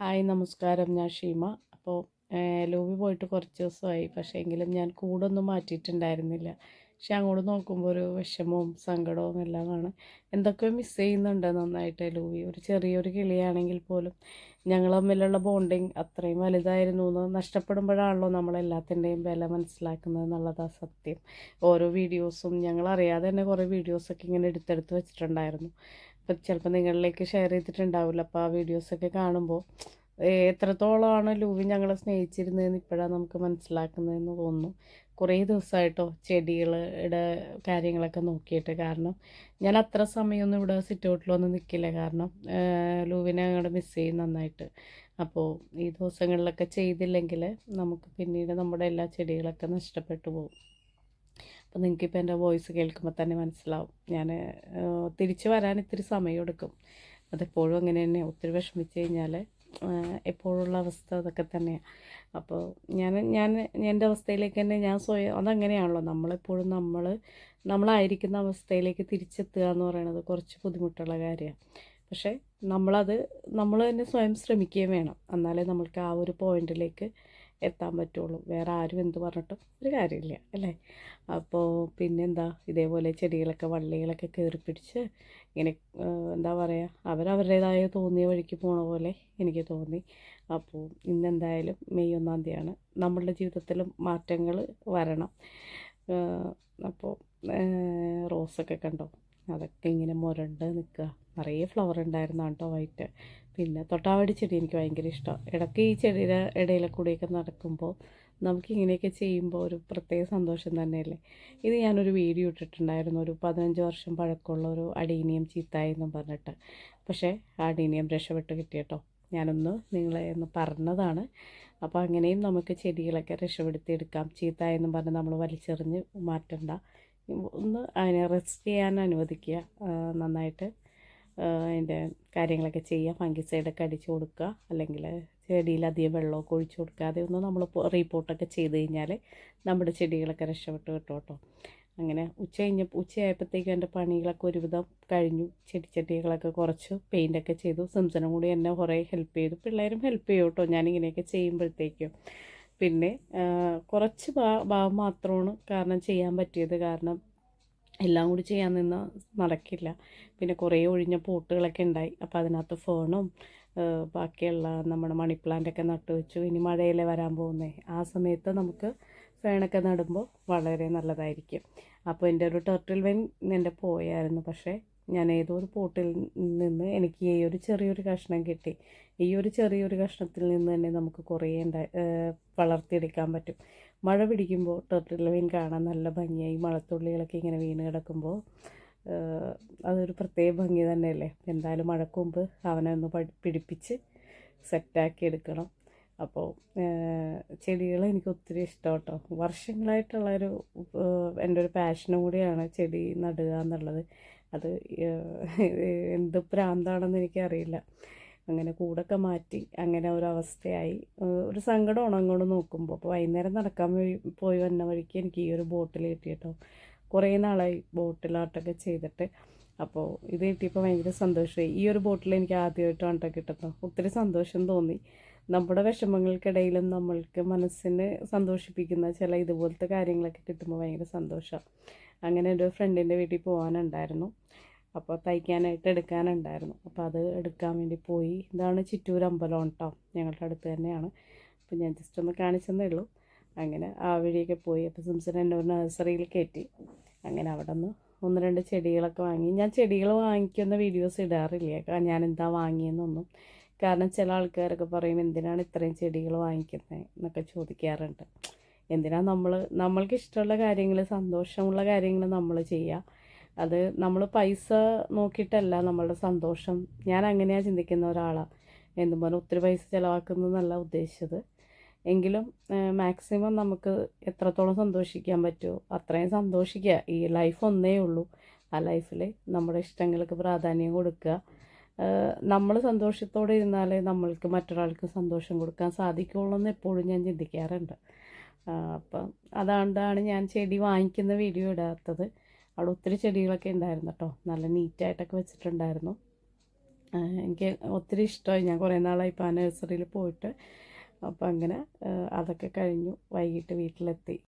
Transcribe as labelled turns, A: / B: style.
A: Hi നമസ്കാരം. ഞാൻ ഷീമ. അപ്പോൾ ലൂബി പോയിട്ട് കുറച്ച് ദിവസമായി. പക്ഷേ എങ്കിലും ഞാൻ കൂടൊന്നും മാറ്റിയിട്ടുണ്ടായിരുന്നില്ല. പക്ഷെ അങ്ങോട്ട് നോക്കുമ്പോൾ ഒരു വിഷമവും സങ്കടവും എല്ലാമാണ്. എന്തൊക്കെയോ മിസ് ചെയ്യുന്നുണ്ട് നന്നായിട്ട് ലൂബി ഒരു ചെറിയൊരു കിളിയാണെങ്കിൽ പോലും ഞങ്ങൾ തമ്മിലുള്ള ബോണ്ടിങ് അത്രയും വലുതായിരുന്നു എന്ന് നഷ്ടപ്പെടുമ്പോഴാണല്ലോ നമ്മളെല്ലാത്തിന്റെയും വില മനസ്സിലാക്കുന്നത് എന്നുള്ളതാണ് സത്യം. ഓരോ വീഡിയോസും ഞങ്ങൾ അറിയാതെ തന്നെ കുറേ വീഡിയോസൊക്കെ ഇങ്ങനെ എടുത്തെടുത്ത് വെച്ചിട്ടുണ്ടായിരുന്നു. അപ്പം ചിലപ്പോൾ നിങ്ങളിലേക്ക് ഷെയർ ചെയ്തിട്ടുണ്ടാവില്ല. അപ്പോൾ ആ വീഡിയോസൊക്കെ കാണുമ്പോൾ എത്രത്തോളമാണ് ലൂവി ഞങ്ങളെ സ്നേഹിച്ചിരുന്നതെന്ന് ഇപ്പോഴാണ് നമുക്ക് മനസ്സിലാക്കുന്നതെന്ന് തോന്നുന്നു. കുറേ ദിവസമായിട്ടോ ചെടികളുടെ കാര്യങ്ങളൊക്കെ നോക്കിയിട്ട്. കാരണം ഞാൻ അത്ര സമയമൊന്നും ഇവിടെ സിറ്റൗട്ടിലൊന്നും നിൽക്കില്ല കാരണം ലൂവിനെ അങ്ങോട്ട് മിസ് ചെയ്യും നന്നായിട്ട്. അപ്പോൾ ഈ ദിവസങ്ങളിലൊക്കെ ചെയ്തില്ലെങ്കിൽ നമുക്ക് പിന്നീട് നമ്മുടെ എല്ലാ ചെടികളൊക്കെ നഷ്ടപ്പെട്ടു പോകും. അപ്പോൾ നിങ്ങൾക്കിപ്പോൾ എന്റെ വോയിസ് കേൾക്കുമ്പോൾ തന്നെ മനസ്സിലാവും. ഞാൻ തിരിച്ചു വരാൻ ഇത്തിരി സമയം എടുക്കും. അതെപ്പോഴും അങ്ങനെ തന്നെ. ഒത്തിരി വിഷമിച്ച് കഴിഞ്ഞാൽ എപ്പോഴുള്ള അവസ്ഥ അതൊക്കെ തന്നെയാണ് അപ്പോൾ ഞാൻ ഞാൻ എന്റെ അവസ്ഥയിലേക്ക് തന്നെ ഞാൻ സ്വയം അതങ്ങനെയാണല്ലോ. നമ്മളെപ്പോഴും നമ്മൾ നമ്മളായിരിക്കുന്ന അവസ്ഥയിലേക്ക് തിരിച്ചെത്തുക എന്ന് പറയുന്നത് കുറച്ച് ബുദ്ധിമുട്ടുള്ള കാര്യമാണ് പക്ഷേ നമ്മളത് നമ്മൾ തന്നെ സ്വയം ശ്രമിക്കുകയും വേണം. എന്നാലേ നമ്മൾക്ക് ആ ഒരു പോയിന്റിലേക്ക് എത്താൻ പറ്റുള്ളൂ. വേറെ ആരും എന്ത് പറഞ്ഞിട്ടും ഒരു കാര്യമില്ല അല്ലേ? അപ്പോൾ പിന്നെന്താ? ഇതേപോലെ ചെടികളൊക്കെ വള്ളികളൊക്കെ കയറി പിടിച്ച് ഇങ്ങനെ എന്താ പറയുക അവരവരുടേതായ തോന്നിയ വഴിക്ക് പോണ പോലെ എനിക്ക് തോന്നി. അപ്പോൾ ഇന്നെന്തായാലും മെയ് ഒന്നാം തീയതിയാണ്. നമ്മളുടെ ജീവിതത്തിലും മാറ്റങ്ങൾ വരണം. അപ്പോൾ റോസൊക്കെ കണ്ടോ? അതൊക്കെ ഇങ്ങനെ മുരണ്ട് നിൽക്കുക. നിറയെ ഫ്ലവർ ഉണ്ടായിരുന്നു കേട്ടോ വൈറ്റ്. പിന്നെ തൊട്ടാവാടി ചെടി എനിക്ക് ഭയങ്കര ഇഷ്ടമാണ് ഇടയ്ക്ക് ഈ ചെടിയുടെ ഇടയിലെ കൂടിയൊക്കെ നടക്കുമ്പോൾ നമുക്ക് ഇങ്ങനെയൊക്കെ ചെയ്യുമ്പോൾ ഒരു പ്രത്യേക സന്തോഷം തന്നെയല്ലേ? ഇത് ഞാനൊരു വീഡിയോ ഇട്ടിട്ടുണ്ടായിരുന്നു. ഒരു പതിനഞ്ച് വർഷം പഴക്കമുള്ള ഒരു അടീനിയം ചീത്തായി എന്നും പറഞ്ഞിട്ട്. പക്ഷേ അടീനിയം രക്ഷപ്പെട്ട് കിട്ടിയട്ടോ ഞാനൊന്ന് നിങ്ങളെ ഒന്ന് പറഞ്ഞതാണ്. അപ്പോൾ അങ്ങനെയും നമുക്ക് ചെടികളൊക്കെ രക്ഷപ്പെടുത്തി എടുക്കാം. ചീത്തായെന്നും പറഞ്ഞ് നമ്മൾ വലിച്ചെറിഞ്ഞ് മാറ്റണ്ട. ഒന്ന് അതിനെ റെസ്റ്റ് ചെയ്യാൻ അനുവദിക്കുക. നന്നായിട്ട് അതിന്റെ കാര്യങ്ങളൊക്കെ ചെയ്യുക. ഫംഗിസൈഡൊക്കെ അടിച്ചു കൊടുക്കുക. അല്ലെങ്കിൽ ചെടിയിൽ അധികം വെള്ളമൊക്കെ ഒഴിച്ച് കൊടുക്കാതെ ഒന്ന് നമ്മൾ റീപ്പോർട്ടൊക്കെ ചെയ്ത് കഴിഞ്ഞാൽ നമ്മുടെ ചെടികളൊക്കെ രക്ഷപ്പെട്ട് കിട്ടും കേട്ടോ. അങ്ങനെ ഉച്ച കഴിഞ്ഞ ഉച്ചയായപ്പോഴത്തേക്കും എന്റെ പണികളൊക്കെ ഒരുവിധം കഴിഞ്ഞു. ചെടിച്ചട്ടികളൊക്കെ കുറച്ച് പെയിന്റൊക്കെ ചെയ്തു. സിംസനും കൂടി എന്നെ കുറേ ഹെൽപ്പ് ചെയ്തു. പിള്ളേരും ഹെൽപ്പ് ചെയ്യും കേട്ടോ. ഞാനിങ്ങനെയൊക്കെ ചെയ്യുമ്പോഴത്തേക്കും. പിന്നെ കുറച്ച് ഭാഗം മാത്രമാണ് കാരണം ചെയ്യാൻ പറ്റിയത്. കാരണം എല്ലാം കൂടി ചെയ്യാൻ നിന്ന് നടക്കില്ല. പിന്നെ കുറേ ഒഴിഞ്ഞ പോട്ടുകളൊക്കെ ഉണ്ടായി. അപ്പോൾ അതിനകത്ത് ഫേണും ബാക്കിയുള്ള നമ്മുടെ മണി പ്ലാന്റൊക്കെ നട്ടു വെച്ചു. ഇനി മഴയിലെ വരാൻ പോകുന്നേ? ആ സമയത്ത് നമുക്ക് ഫേണൊക്കെ നടുമ്പോൾ വളരെ നല്ലതായിരിക്കും. അപ്പോൾ എന്റെ ഒരു ടെർട്ടിൽ വെൻ എന്റെ പോയായിരുന്നു. പക്ഷേ ഞാൻ ഏതോ ഒരു പോട്ടിൽ നിന്ന് എനിക്ക് ഈ ഒരു ചെറിയൊരു കഷ്ണം കിട്ടി. ഈ ഒരു ചെറിയൊരു കഷ്ണത്തിൽ നിന്ന് തന്നെ നമുക്ക് കുറേ ഉണ്ടാ വളർത്തിയെടുക്കാൻ പറ്റും. മഴ പിടിക്കുമ്പോൾ ടർട്ടിൽ മീൻ കാണാൻ നല്ല ഭംഗിയായി മഴത്തുള്ളികളൊക്കെ ഇങ്ങനെ വീണ് കിടക്കുമ്പോൾ അതൊരു പ്രത്യേക ഭംഗി തന്നെയല്ലേ? എന്തായാലും മഴക്ക് മുമ്പ് അവനെ ഒന്ന് പിടിപ്പിച്ച് സെറ്റാക്കി എടുക്കണം. അപ്പോൾ ചെടികൾ എനിക്ക് ഒത്തിരി ഇഷ്ടം കേട്ടോ. വർഷങ്ങളായിട്ടുള്ളൊരു എന്റെ ഒരു പാഷനും കൂടിയാണ് ചെടി നടുക എന്നുള്ളത്. അത് എന്ത് പ്രാന്താണെന്ന് എനിക്കറിയില്ല. അങ്ങനെ കൂടൊക്കെ മാറ്റി അങ്ങനെ ഒരു അവസ്ഥയായി. ഒരു സങ്കടമാണ് അങ്ങോട്ട് നോക്കുമ്പോൾ അപ്പോൾ വൈകുന്നേരം നടക്കാൻ വഴി പോയി വന്ന വഴിക്ക് എനിക്ക് ഈ ഒരു ബോട്ടിൽ കിട്ടിയിട്ടോ. കുറേ നാളായി ബോട്ടിലാട്ടൊക്കെ ചെയ്തിട്ട്. അപ്പോൾ ഇത് കിട്ടിയപ്പോൾ ഭയങ്കര സന്തോഷമായി. ഈ ഒരു ബോട്ടിൽ എനിക്ക് ആദ്യമായിട്ടാണ് കേട്ടോ കിട്ടുന്നത് ഒത്തിരി സന്തോഷം തോന്നി. നമ്മുടെ വിഷമങ്ങൾക്കിടയിലും നമ്മൾക്ക് മനസ്സിനെ സന്തോഷിപ്പിക്കുന്ന ചില ഇതുപോലത്തെ കാര്യങ്ങളൊക്കെ കിട്ടുമ്പോൾ ഭയങ്കര സന്തോഷമാണ് അങ്ങനെ ഒരു ഫ്രണ്ടിന്റെ വീട്ടിൽ പോകാനുണ്ടായിരുന്നു. അപ്പോൾ തയ്ക്കാനായിട്ട് എടുക്കാനുണ്ടായിരുന്നു. അപ്പോൾ അത് എടുക്കാൻ വേണ്ടി പോയി. ഇതാണ് ചിറ്റൂർ അമ്പലം കേട്ടോ ഞങ്ങളുടെ അടുത്ത് തന്നെയാണ്. അപ്പോൾ ഞാൻ ജസ്റ്റ് ഒന്ന് കാണിച്ചെന്നേ ഉള്ളൂ. അങ്ങനെ ആ വഴിയൊക്കെ പോയി. അപ്പോൾ സിംസൺ എന്റെ ഒരു നഴ്സറിയിൽ കയറ്റി. അങ്ങനെ അവിടെ നിന്ന് ഒന്ന് രണ്ട് ചെടികളൊക്കെ വാങ്ങി. ഞാൻ ചെടികൾ വാങ്ങിക്കുന്ന വീഡിയോസ് ഇടാറില്ല. ഞാൻ എന്താ വാങ്ങിയെന്നൊന്നും കാരണം ചില ആൾക്കാരൊക്കെ പറയും എന്തിനാണ് ഇത്രയും ചെടികൾ വാങ്ങിക്കുന്നത് എന്നൊക്കെ ചോദിക്കാറുണ്ട്. എന്തിനാ നമ്മൾ നമ്മൾക്ക് ഇഷ്ടമുള്ള കാര്യങ്ങൾ സന്തോഷമുള്ള കാര്യങ്ങൾ നമ്മൾ ചെയ്യുക അത് നമ്മൾ പൈസ നോക്കിയിട്ടല്ല നമ്മളുടെ സന്തോഷം. ഞാൻ അങ്ങനെയാണ് ചിന്തിക്കുന്ന ഒരാളാണ് എന്തും പറഞ്ഞാൽ ഒത്തിരി പൈസ ചിലവാക്കുന്നതെന്നല്ല ഉദ്ദേശിച്ചത്. എങ്കിലും മാക്സിമം നമുക്ക് എത്രത്തോളം സന്തോഷിക്കാൻ പറ്റുമോ അത്രയും സന്തോഷിക്കുക. ഈ ലൈഫ് ഒന്നേ ഉള്ളൂ. ആ ലൈഫിൽ നമ്മുടെ ഇഷ്ടങ്ങൾക്ക് പ്രാധാന്യം കൊടുക്കുക. നമ്മൾ സന്തോഷത്തോടെ ഇരുന്നാലേ നമ്മൾക്ക് മറ്റൊരാൾക്ക് സന്തോഷം കൊടുക്കാൻ സാധിക്കുള്ളൂ എന്ന് എപ്പോഴും ഞാൻ ചിന്തിക്കാറുണ്ട്. അപ്പം അതുകൊണ്ടാണ് ഞാൻ ചെടി വാങ്ങിക്കുന്ന വീഡിയോ ഇടാത്തത്. അവിടെ ഒത്തിരി ചെടികളൊക്കെ ഉണ്ടായിരുന്നു കേട്ടോ. നല്ല നീറ്റായിട്ടൊക്കെ വെച്ചിട്ടുണ്ടായിരുന്നു. എനിക്ക് ഒത്തിരി ഇഷ്ടമായി. ഞാൻ കുറേ നാളായി ഇപ്പോൾ ആ നഴ്സറിയിൽ പോയിട്ട്. അപ്പോൾ അങ്ങനെ അതൊക്കെ കഴിഞ്ഞു. വൈകിട്ട് വീട്ടിലെത്തി.